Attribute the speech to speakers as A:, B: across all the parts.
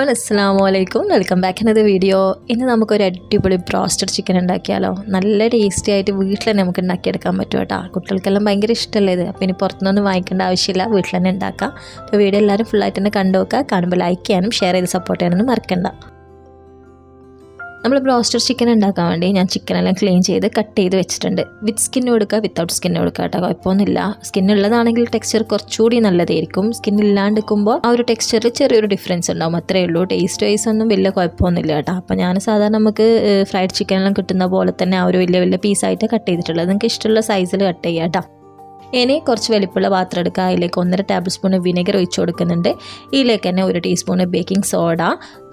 A: One അസ്സാം വലൈക്കും welcome back ഇന്നത്തെ വീഡിയോ ഇന്ന് നമുക്കൊരു അടിപൊളി ബ്രോസ്റ്റഡ് ചിക്കൻ ഉണ്ടാക്കിയാലോ? നല്ല ടേസ്റ്റി ആയിട്ട് വീട്ടിൽ തന്നെ നമുക്ക് ഉണ്ടാക്കിയെടുക്കാൻ പറ്റും കേട്ടോ. കുട്ടികൾക്കെല്ലാം ഭയങ്കര ഇഷ്ടമല്ലേ ഇത്? അപ്പോൾ ഇനി പുറത്തുനിന്നൊന്നും വാങ്ങിക്കേണ്ട ആവശ്യമില്ല. വീട്ടിൽ തന്നെ ഉണ്ടാക്കാം. അപ്പോൾ വീഡിയോ എല്ലാവരും ഫുള്ളായിട്ട് തന്നെ കണ്ടു നോക്കുക. കാണുമ്പോൾ ലൈക്ക് ചെയ്യാനും ഷെയർ ചെയ്ത് സപ്പോർട്ട് ചെയ്യാനൊന്നും മറക്കണ്ട. നമ്മൾ ബ്രോസ്റ്റർ ചിക്കൻ ഉണ്ടാക്കാൻ വേണ്ടി ഞാൻ ചിക്കനെല്ലാം ക്ലീൻ ചെയ്ത് കട്ട് ചെയ്ത് വെച്ചിട്ടുണ്ട്. വിത്ത് സ്കിൻ കൊടുക്കുക വിത്തൗട്ട് സ്കിൻ കൊടുക്കുക കേട്ടോ കുഴപ്പമൊന്നുമില്ല. സ്കിൻ ഉള്ളതാണെങ്കിൽ ടെക്സ്ചർ കുറച്ചുകൂടി നല്ലതായിരിക്കും. സ്കിൻ ഇല്ലാണ്ടിരിക്കുമ്പോൾ ആ ഒരു ടെക്സ്ചറിൽ ചെറിയൊരു ഡിഫറൻസ് ഉണ്ടാവും. അത്രേ ഉള്ളൂ. ടേസ്റ്റ് വൈസ് ഒന്നും വലിയ കുഴപ്പമൊന്നുമില്ല കേട്ടോ. അപ്പോൾ ഞാൻ സാധാരണ നമുക്ക് ഫ്രൈഡ് ചിക്കനെല്ലാം കിട്ടുന്ന പോലെ തന്നെ ആ ഒരു വലിയ വലിയ പീസായിട്ട് കട്ട് ചെയ്തിട്ടുള്ളത്. നിങ്ങൾക്ക് ഇഷ്ടമുള്ള സൈസിൽ കട്ട് ചെയ്യാം കേട്ടോ. ഇനി കുറച്ച് വലിപ്പമുള്ള പാത്രം എടുക്കുക. അതിലേക്ക് ഒന്നര ടേബിൾ സ്പൂൺ വിനെഗർ ഒഴിച്ച് കൊടുക്കുന്നുണ്ട്. ഇതിലേക്ക് തന്നെ ഒരു ടീസ്പൂണ് ബേക്കിംഗ് സോഡ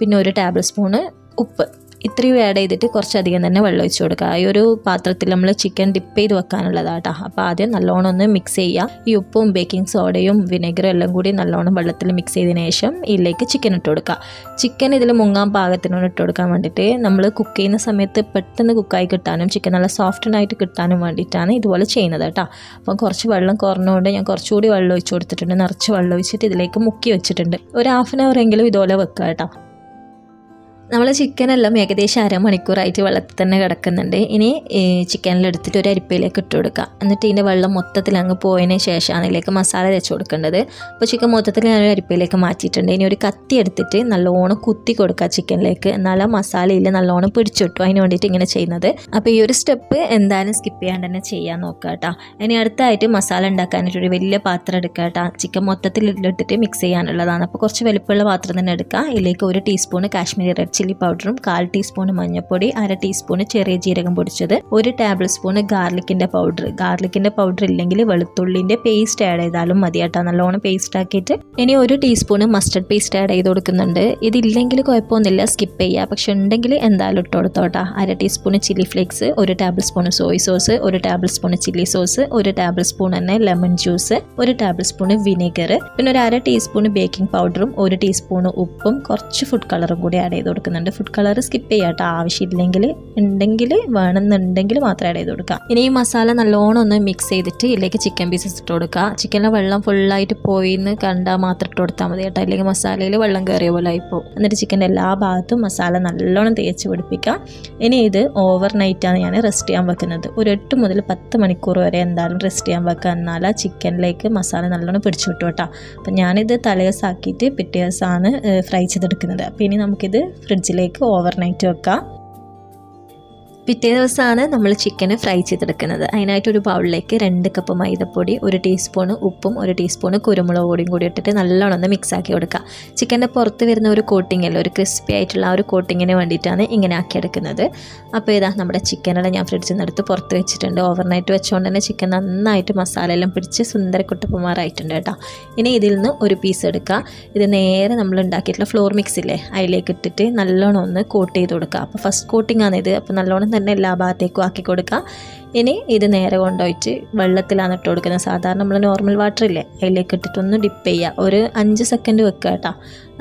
A: പിന്നെ ഒരു ടേബിൾ സ്പൂണ് ഉപ്പ്. ഇത്രയും ആഡ് ചെയ്തിട്ട് കുറച്ചധികം തന്നെ വെള്ളം ഒഴിച്ച് കൊടുക്കുക. ഈ ഒരു പാത്രത്തിൽ നമ്മൾ ചിക്കൻ ഡിപ്പ് ചെയ്ത് വെക്കാനുള്ളതാട്ടോ അപ്പോൾ ആദ്യം നല്ലോണം ഒന്ന് മിക്സ് ചെയ്യുക. ഈ ഉപ്പും ബേക്കിംഗ് സോഡയും വിനെഗറും എല്ലാം കൂടി നല്ലോണം വെള്ളത്തിൽ മിക്സ് ചെയ്തതിന് ശേഷം ഇതിലേക്ക് ചിക്കൻ ഇട്ട് കൊടുക്കുക. ചിക്കൻ ഇതിൽ മുങ്ങാൻ പാകത്തിനോട് ഇട്ട് കൊടുക്കാൻ വേണ്ടിയിട്ട് നമ്മൾ കുക്ക് ചെയ്യുന്ന സമയത്ത് പെട്ടെന്ന് കുക്കായി കിട്ടാനും ചിക്കൻ നല്ല സോഫ്റ്റനായിട്ട് കിട്ടാനും വേണ്ടിയിട്ടാണ് ഇതുപോലെ ചെയ്യുന്നത് കേട്ടോ അപ്പം കുറച്ച് വെള്ളം കുറഞ്ഞുകൊണ്ട് ഞാൻ കുറച്ചുകൂടി വെള്ളം ഒഴിച്ച് കൊടുത്തിട്ടുണ്ട്. നിറച്ച് വെള്ളം ഒഴിച്ചിട്ട് ഇതിലേക്ക് മുക്കി വെച്ചിട്ടുണ്ട്. ഒരു ഹാഫ് ആൻ അവർ എങ്കിലും ഇതുപോലെ വെക്കുക കേട്ടോ നമ്മൾ ചിക്കനെല്ലാം ഏകദേശം അരമണിക്കൂറായിട്ട് വെള്ളത്തിൽ തന്നെ കിടക്കുന്നുണ്ട്. ഇനി ചിക്കനിലെടുത്തിട്ട് ഒരു അരിപ്പയിലേക്ക് ഇട്ട് കൊടുക്കുക. എന്നിട്ട് ഇതിന്റെ വെള്ളം മൊത്തത്തിൽ അങ്ങ് പോയതിന് ശേഷമാണ് ഇതിലേക്ക് മസാല തേച്ച് കൊടുക്കേണ്ടത്. അപ്പോൾ ചിക്കൻ മൊത്തത്തിൽ ഞാൻ ഒരു അരിപ്പയിലേക്ക് മാറ്റിയിട്ടുണ്ട്. ഇനി ഒരു കത്തി എടുത്തിട്ട് നല്ലോണം കുത്തി കൊടുക്കുക ചിക്കനിലേക്ക് എന്നാൽ ആ മസാലയിൽ നല്ലോണം പിടിച്ചിട്ടു അതിന് വേണ്ടിയിട്ട് ഇങ്ങനെ ചെയ്യുന്നത്. അപ്പോൾ ഈ ഒരു സ്റ്റെപ്പ് എന്തായാലും സ്കിപ്പ് ചെയ്യാണ്ട് തന്നെ ചെയ്യാൻ നോക്കുക കേട്ടോ. ഇനി അടുത്തായിട്ട് മസാല ഉണ്ടാക്കാനായിട്ട് ഒരു വലിയ പാത്രം എടുക്കുക കേട്ടോ. ചിക്കൻ മൊത്തത്തിൽ ഇട്ടിട്ട് മിക്സ് ചെയ്യാനുള്ളതാണ്. അപ്പോൾ കുറച്ച് വലിപ്പമുള്ള പാത്രം തന്നെ എടുക്കുക. ഇതിലേക്ക് ഒരു ടീസ്പൂൺ കാശ്മീരി റെഡ് ചില്ലി പൗഡറും കാൽ ടീസ്പൂൺ മഞ്ഞൾപ്പൊടി അര ടീസ്പൂൺ ചെറിയ ജീരകം പൊടിച്ചത് ഒരു ടേബിൾ സ്പൂൺ ഗാർലിക്കിന്റെ പൗഡർ ഗാർലിക്കിന്റെ പൗഡർ ഇല്ലെങ്കിൽ വെളുത്തുള്ളിന്റെ പേസ്റ്റ് ആഡ് ചെയ്താലും മതി കേട്ടോ. നല്ലോണം പേസ്റ്റ് ആക്കിയിട്ട്. ഇനി ഒരു ടീസ്പൂൺ മസ്റ്റർഡ് പേസ്റ്റ് ആഡ് ചെയ്ത് കൊടുക്കുന്നുണ്ട്. ഇതില്ലെങ്കിൽ കുഴപ്പമൊന്നുമില്ല. സ്കിപ്പ് ചെയ്യുക പക്ഷെ ഉണ്ടെങ്കിൽ എന്തായാലും ഇട്ട് കൊടുത്തോട്ടാ അര ടീസ്പൂൺ ചില്ലി ഫ്ലേക്സ് ഒരു ടേബിൾ സ്പൂൺ സോയ് സോസ് ഒരു ടേബിൾ സ്പൂൺ ചില്ലി സോസ് ഒരു ടേബിൾ സ്പൂൺ തന്നെ ലെമൺ ജ്യൂസ് ഒരു ടേബിൾ സ്പൂൺ വിനെഗർ പിന്നെ ഒരു അര ടീസ്പൂൺ ബേക്കിംഗ് പൗഡറും ഒരു ടീസ്പൂൺ ഉപ്പും കുറച്ച് ഫുഡ് കളറും കൂടി ആഡ് ചെയ്ത് കൊടുക്കുന്നുണ്ട്. ഫുഡ് കളർ സ്കിപ്പ് ചെയ്യാം കേട്ടോ ആവശ്യമില്ലെങ്കിൽ ഉണ്ടെങ്കിൽ വേണമെന്നുണ്ടെങ്കിൽ മാത്രം ആഡ് ചെയ്ത് കൊടുക്കുക. ഇനി ഈ മസാല നല്ലോണം ഒന്ന് മിക്സ് ചെയ്തിട്ട് ഇതിലേക്ക് ചിക്കൻ പീസസ് ഇട്ട് കൊടുക്കുക. ചിക്കനിലെ വെള്ളം ഫുള്ളായിട്ട് പോയി എന്ന് കണ്ടാൽ മാത്രം ഇട്ട് കൊടുത്താൽ മതി കേട്ടോ. അല്ലെങ്കിൽ മസാലയിൽ വെള്ളം കയറിയ പോലെ ആയിപ്പോൾ എന്നിട്ട് ചിക്കന്റെ എല്ലാ ഭാഗത്തും മസാല നല്ലോണം തേച്ച് പിടിപ്പിക്കുക. ഇനി ഇത് ഓവർ നൈറ്റാണ് ഞാൻ റെസ്റ്റ് ചെയ്യാൻ വെക്കുന്നത്. ഒരു എട്ട് മുതൽ പത്ത് മണിക്കൂർ വരെ എന്തായാലും റെസ്റ്റ് ചെയ്യാൻ വെക്കുക. എന്നാൽ ആ ചിക്കനിലേക്ക് മസാല നല്ലോണം പിടിച്ചു വിട്ടു കേട്ടോ. അപ്പം ഞാനിത് തലേസാക്കിയിട്ട് പിറ്റേ ദിവസമാണ് ഫ്രൈ ചെയ്തെടുക്കുന്നത്. അപ്പോൾ ഇനി നമുക്കിത് ഫ്രിഡ്ജിലേക്ക് ഓവർ നൈറ്റ് വെക്കാം. പിറ്റേ ദിവസമാണ് നമ്മൾ ചിക്കന് ഫ്രൈ ചെയ്തെടുക്കുന്നത്. അതിനായിട്ട് ഒരു ബൗളിലേക്ക് രണ്ട് കപ്പ് മൈദപ്പൊടി ഒരു ടീസ്പൂൺ ഉപ്പും ഒരു ടീസ്പൂൺ കുരുമുളക് പൊടിയും കൂടി ഇട്ടിട്ട് നല്ലോണം ഒന്ന് മിക്സ് ആക്കി കൊടുക്കുക. ചിക്കന്റെ പുറത്ത് വരുന്ന ഒരു കോട്ടിംഗ് അല്ല ഒരു ക്രിസ്പി ആയിട്ടുള്ള ആ ഒരു കോട്ടിങ്ങിന് വേണ്ടിയിട്ടാണ് ഇങ്ങനെ ആക്കി എടുക്കുന്നത് അപ്പോൾ ഇതാ നമ്മുടെ ചിക്കനെല്ലാം ഞാൻ ഫ്രിഡ്ജിൽ നിന്ന് എടുത്ത് പുറത്ത് വെച്ചിട്ടുണ്ട്. ഓവർനൈറ്റ് വെച്ചുകൊണ്ട് തന്നെ ചിക്കൻ നന്നായിട്ട് മസാല എല്ലാം പിടിച്ച് സുന്ദര കുട്ടപ്പുമാറായിട്ടുണ്ട് കേട്ടോ. ഇനി ഇതിൽ നിന്ന് ഒരു പീസ് എടുക്കുക. ഇത് നേരെ നമ്മൾ ഉണ്ടാക്കിയിട്ടുള്ള ഫ്ലോർ മിക്സ് ഇല്ലേ അതിലേക്ക് ഇട്ടിട്ട് നല്ലോണം ഒന്ന് കോട്ട് ചെയ്ത് കൊടുക്കുക. അപ്പോൾ ഫസ്റ്റ് കോട്ടിംഗ് ആണ് ഇത്. അപ്പോൾ നല്ലോണം തന്നെ എല്ലാ ഭാഗത്തേക്കും ആക്കി കൊടുക്കുക ഇനി ഇത് നേരെ കൊണ്ടുപോയിട്ട് വെള്ളത്തിലാണ് ഇട്ട് കൊടുക്കുന്നത്. സാധാരണ നമ്മൾ നോർമൽ വാട്ടർ ഇല്ലേ അതിലേക്ക് ഇട്ടിട്ടൊന്ന് ഡിപ്പ് ചെയ്യുക ഒരു അഞ്ച് സെക്കൻഡ് വെക്കുക കേട്ടോ.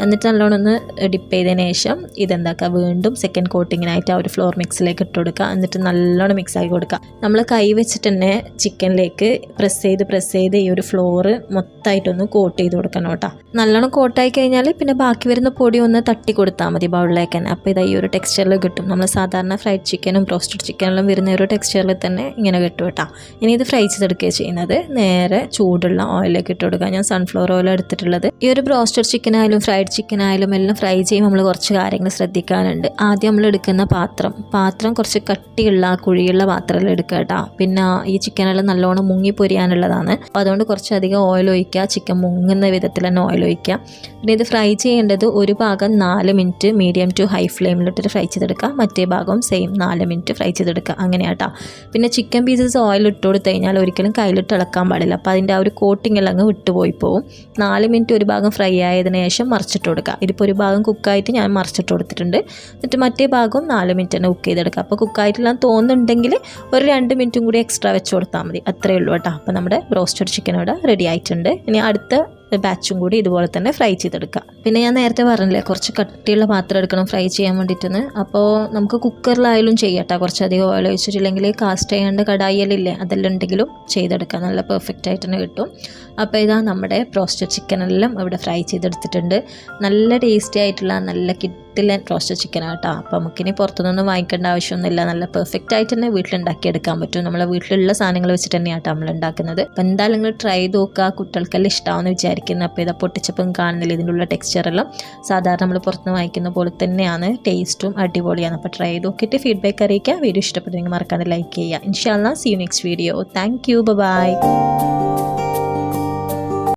A: എന്നിട്ട് നല്ലോണം ഒന്ന് ഡിപ്പ് ചെയ്തതിന് ശേഷം ഇതെന്താക്കുക വീണ്ടും സെക്കൻഡ് കോട്ടിങ്ങിനായിട്ട് ആ ഒരു ഫ്ലോർ മിക്സിലേക്ക് ഇട്ട് കൊടുക്കുക എന്നിട്ട് നല്ലോണം മിക്സ് ആക്കി കൊടുക്കുക നമ്മൾ കൈ വെച്ചിട്ട് തന്നെ ചിക്കനിലേക്ക് പ്രസ് ചെയ്ത് പ്രസ് ചെയ്ത് ഈ ഒരു ഫ്ലോറ് മൊത്തമായിട്ടൊന്ന് കോട്ട് ചെയ്ത് കൊടുക്കണം കേട്ടോ. നല്ലോണം കോട്ടായി കഴിഞ്ഞാൽ പിന്നെ ബാക്കി വരുന്ന പൊടി ഒന്ന് തട്ടി കൊടുത്താൽ മതി ബൗളിലേക്ക് തന്നെ. അപ്പോൾ ഇതാ ഈ ഒരു ടെക്സ്ചറിൽ കിട്ടും. നമ്മൾ സാധാരണ ഫ്രൈഡ് ചിക്കനും റോസ്റ്റഡ് ചിക്കനും വരുന്ന ഒരു ടെക്സ്ചറിൽ തന്നെ ഇങ്ങനെ കിട്ടും കേട്ടോ. ഇനി ഇത് ഫ്രൈ ചെയ്തെടുക്കുക ചെയ്യുന്നത്. നേരെ ചൂടുള്ള ഓയിലേക്ക് ഇട്ട് കൊടുക്കുക. ഞാൻ സൺഫ്ലവർ ഓയിൽ എടുത്തിട്ടുള്ളത്. ഈ ഒരു ബ്രോസ്റ്റഡ് ചിക്കൻ ആയാലും ഫ്രൈഡ് ചിക്കൻ ആയാലും എല്ലാം ഫ്രൈ ചെയ്യുമ്പോൾ നമ്മൾ കുറച്ച് കാര്യങ്ങൾ ശ്രദ്ധിക്കാനുണ്ട്. ആദ്യം നമ്മൾ എടുക്കുന്ന പാത്രം. പാത്രം കുറച്ച് കട്ടിയുള്ള കുഴിയുള്ള പാത്രത്തിൽ എടുക്കുക കേട്ടോ. പിന്നെ ഈ ചിക്കനെല്ലാം നല്ലോണം മുങ്ങി പൊരിയാനുള്ളതാണ്. അപ്പോൾ അതുകൊണ്ട് കുറച്ചധികം ഓയിൽ ഒഴിക്കുക ചിക്കൻ മുങ്ങുന്ന വിധത്തിൽ തന്നെ ഓയിൽ ഒഴിക്കുക. പിന്നെ ഇത് ഫ്രൈ ചെയ്യേണ്ടത് ഒരു ഭാഗം നാല് മിനിറ്റ് മീഡിയം ടു ഹൈ ഫ്ലെയിമിലിട്ടിട്ട് ഫ്രൈ ചെയ്തെടുക്കുക. മറ്റേ ഭാഗം സെയിം നാല് മിനിറ്റ് ഫ്രൈ ചെയ്തെടുക്കുക. അങ്ങനെയാട്ടോ പിന്നെ ചിക്കൻ പീസസ് ഓയിൽ ഇട്ട് കൊടുത്തു കഴിഞ്ഞാൽ ഒരിക്കലും കയ്യിലിട്ട് ഇളക്കാൻ പാടില്ല. അപ്പോൾ അതിന്റെ ആ ഒരു കോട്ടിംഗ് എല്ലാം അങ്ങ് വിട്ടുപോയി പോകും നാല് മിനിറ്റ് ഒരു ഭാഗം ഫ്രൈ ആയതിനു ശേഷം മറിച്ചിട്ട് കൊടുക്കുക. ഇതിപ്പോൾ ഒരു ഭാഗം കുക്കായിട്ട് ഞാൻ മറിച്ചിട്ട് കൊടുത്തിട്ടുണ്ട്. എന്നിട്ട് മറ്റേ ഭാഗവും നാല് മിനിറ്റ് തന്നെ കുക്ക് ചെയ്തെടുക്കുക. അപ്പോൾ കുക്കായിട്ടെല്ലാം തോന്നുന്നുണ്ടെങ്കിൽ ഒരു രണ്ട് മിനിറ്റും കൂടി എക്സ്ട്രാ വെച്ച് കൊടുത്താൽ മതി. അത്രയേ ഉള്ളൂ കേട്ടോ. അപ്പോൾ നമ്മുടെ ബ്രോസ്റ്റഡ് ചിക്കൻ ഇവിടെ റെഡി ആയിട്ടുണ്ട്. ഇനി അടുത്ത ബാച്ചും കൂടി ഇതുപോലെ തന്നെ ഫ്രൈ ചെയ്തെടുക്കുക പിന്നെ ഞാൻ നേരത്തെ പറഞ്ഞില്ലേ കുറച്ച് കട്ടിയുള്ള പാത്രം എടുക്കണം ഫ്രൈ ചെയ്യാൻ വേണ്ടിയിട്ടെന്ന്. അപ്പോൾ നമുക്ക് കുക്കറിലായാലും ചെയ്യട്ടെ. കുറച്ചധികം ഓയിൽ ഒഴിച്ചിട്ടില്ലെങ്കിൽ കാസ്റ്റ് ചെയ്യേണ്ട കടായിലില്ലേ അതെല്ലാം ഉണ്ടെങ്കിലും ചെയ്തെടുക്കാം. നല്ല പെർഫെക്റ്റ് ആയിട്ട് തന്നെ കിട്ടും. അപ്പോൾ ഇതാ നമ്മുടെ റോസ്റ്റഡ് ചിക്കൻ എല്ലാം ഇവിടെ ഫ്രൈ ചെയ്തെടുത്തിട്ടുണ്ട്. നല്ല ടേസ്റ്റി ആയിട്ടുള്ള നല്ല കിട്ടിലെ റോസ്റ്റഡ് ചിക്കൻ കേട്ടോ. അപ്പോൾ നമുക്കിനി പുറത്തുനിന്നൊന്നും വാങ്ങിക്കേണ്ട ആവശ്യമൊന്നുമില്ല. നല്ല പെർഫെക്റ്റ് ആയിട്ട് തന്നെ വീട്ടിലുണ്ടാക്കിയെടുക്കാൻ പറ്റും. നമ്മളെ വീട്ടിലുള്ള സാധനങ്ങൾ വെച്ചിട്ട് തന്നെയാണ് നമ്മൾ ഉണ്ടാക്കുന്നത്. അപ്പോൾ എന്തായാലും നിങ്ങൾ ട്രൈ ചെയ്ത് നോക്കുക. കുട്ടികൾക്കെല്ലാം ഇഷ്ടമാണെന്ന് വിചാരിക്കുന്നു. അപ്പോൾ ഇതാ പൊട്ടിച്ചപ്പം കാണുന്നില്ല? ഇതിന്റെ ഉള്ള ടെക്സ്ചറെല്ലാം സാധാരണ നമ്മൾ പുറത്തുനിന്ന് വാങ്ങിക്കുന്ന പോലെ തന്നെയാണ്. ടേസ്റ്റും അടിപൊളിയാണ്. അപ്പോൾ ട്രൈ ചെയ്ത് നോക്കിയിട്ട് ഫീഡ്ബാക്ക് അറിയിക്കുക. വീഡിയോ ഇഷ്ടപ്പെട്ടെങ്കിൽ മറക്കാതെ ലൈക്ക് ചെയ്യുക. ഇൻഷാല്ല see you next video thank you bye